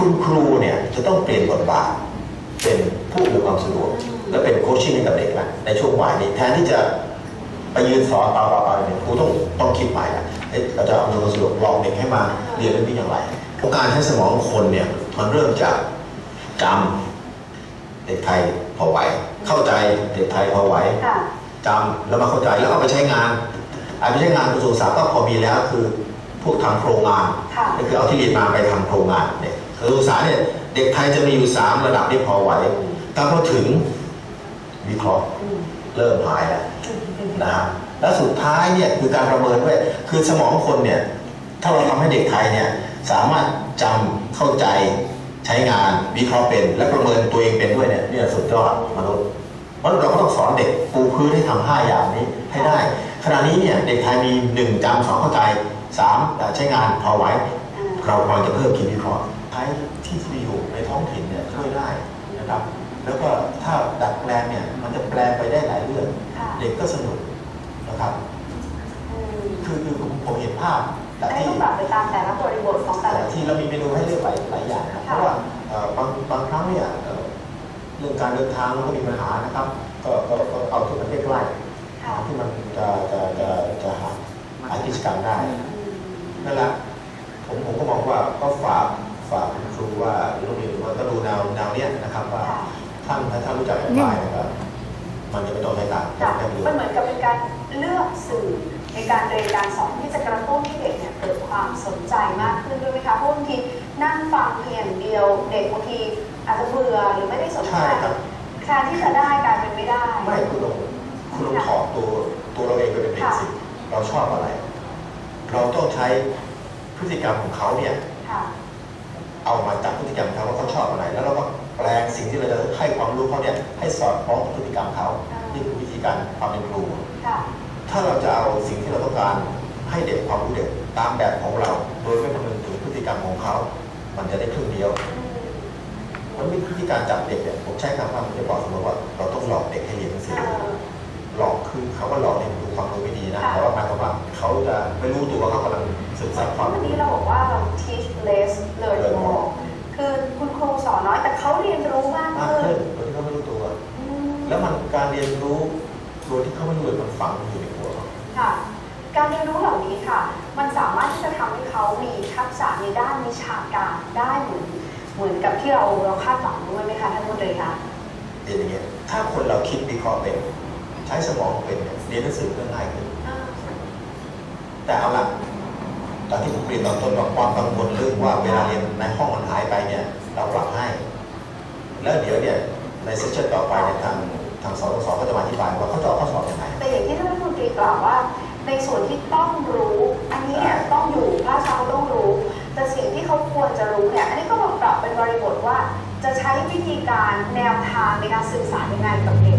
คุณครูเนี่ยจะต้องเปลี่ยนบทบาท เป็นผู้อำนวยความสะดวกและเป็นโคชชิ่งให้กับเด็กละในช่วงบ่ายนี้แทนที่จะไปยืนสอนเปล่าๆๆเนี่ยครูต้องต้องคิดใหม่ละเอ๊ะเราจะอำนวยความสะดวกลองเด็กให้มาเรียนเรื่องนี้อย่างไรการใช้สมองคนเนี่ยมันเริ่มจากจำเด็กไทยพอไหว เข้าใจเด็กไทยพอไหวค่ะจำแล้วมาเข้าใจแล้วเอาไปใช้งานเอาไปใช้งานกระทรวงศึกษาก็พอมีแล้วคือพวกทำโครงงานค่ะก็คือเอาที่เรียนมาไปทำโครงงานเนี่ยกระทรวง ศึกษาเนี่ยเด็กไทยจะมีอยู่ 3 ระดับที่พอไหวแต่พอถึงวิเคราะห์อืมเริ่มหายแล้วนะฮะแล้วสุดท้ายเนี่ยคือการประเมินด้วยคือสมองคนเนี่ยถ้าเราทำให้เด็กไทยเนี่ยสามารถจำเข้าใจใช้งานวิเคราะห์เป็น และประเมินตัวเองเป็นด้วยเนี่ยเนี่ยสุดยอดมนุษย์เพราะเราก็ต้องสอนเด็กปูพื้นให้ทำห้าอย่างนี้ให้ได้ขณะนี้เนี่ยเด็กไทยมีหนึ่งจำสองเข้าใจสามใช้งานพอไหวอ่าเราควรจะเพิ่มคิดวิเคราะห์ใช้ที่ที่อยู่ในท้องถิ่นเนี่ยช่วยได้นะครับ แล้วก็ถ้าดัดแปลงเนี่ยมันจะแปลงไปได้หลายเรื่องค่ะเด็กก็สนุกนะครับอืมคือคือผมผมเห็นภาพแต่อันนี้ที่ต้องปรับไปตามแต่ละบริบทของแต่แต่ละที่เรามีเมนูให้เลือกหลายหลายอย่างนะครับเพค่ะราะว่าเอ่อบางบางครั้งเนี่ยเอ่อเรื่องการเดินทางมันก็มีปัญหานะครับ ก็ก็ก็เอาที่มันใกล้ๆค่ะที่มันจะจะจะจะหาหากิจกรรมได้อืมนั่นแหละผมผมก็มองว่าก็ฝาก ฝากคุณครูว่าโรงเรียนว่าก็ดูแนวแนวเนี้ยนะครับว่าค่ะท่านถ้าท่านรู้จักอธิบายนะครับมันจะไม่ต้องใช้การค่ะไม่ประโยชมันน์เหมือนกับเป็นการเลือกสื่อในการเรียนการสอนที่จะกระตุ้นให้เด็กเนี่ยเกิดความสนใจมากขึ้นด้วยไหมคะเพราะบางทีนั่งฟังเพียงอย่างเดียว เด็กบางทีอาจจะเบื่อหรือไม่ได้สนใจใช่ครับแทนที่จะได้กลายเป็นไม่ได้ไม่คุณลงคุณลงถอดตัวตัวเราเองไปเป็นเบสิกเราชอบอะไร เราต้องใช้พฤติกรรมของเขาเนี่ยค่ะ เอามาจากพฤติกรรมเขาว่าเขาชอบอะไร แล้วเราก็แปลงสิ่งที่เราจะให้ความรู้เขาเนี่ยให้สอดคล้องกับพฤติกรรมเขานี่คือวิธีการความเป็นครูค่ะถ้าเราจะเอาสิ่งที่เราต้องการให้เด็กความรู้เด็กตามแบบของเรา โดยไม่คำนึงถึงพฤติกรรมของเขา มันจะได้ครึ่งเดียวอืมมันมีพฤติการจับเด็กเนี่ยผมใช้คำว่าผมจะบอกเสมอว่าเราต้องหลอกเด็กให้เรียนหนังสือเอ่อหลอกคือเขาว่าหลอกเนี่ยดูความรู้ไม่ดีนะค่ะแต่ว่าหมายความว่าเขาจะไม่รู้ตัวว่าเขากำลังศึกษาความวันรู้ แล้วมันการเรียนรู้โดยที่เขาไม่รู้เลยมันฝังอยู่ในหัวเขาค่ะ การเรียนรู้เหล่านี้ค่ะ มันสามารถที่จะทำให้เขามีทักษะในด้านวิชาการได้เหมือนเหมือนกับที่เราเราคาดหวังด้วยไหมคะท่านผู้บริหารเรียนอย่างเงี้ยถ้าคนเราคิดวิเคราะห์เป็น ใช้สมองเป็นเนี่ยเรียนหนังสือก็ง่ายขึ้นแต่เอาล่ะตอนที่ผมเรียนตอนต้นว่าความกังวลเรื่องว่าเวลาเรียนในห้องมันหายไปเนี่ยเราปรับให้ แล้วเดี๋ยวเนี่ยในเซสชั่นต่อไปเนี่ยทาง ทางสสก็จะมาอธิบายว่าเขาจะเอาข้อสอบยังไง แต่อย่างที่ท่านรัฐมนตรีกล่าวว่า ในส่วนที่ต้องรู้ อันนี้เนี่ยต้องอยู่ภาคเช้าต้องรู้ แต่สิ่งที่เขาควรจะรู้เนี่ยอันนี้ก็มาปรับเป็นบริบทว่า จะใช้วิธีการแนวทางในการสื่อสารยังไงกับเด็ก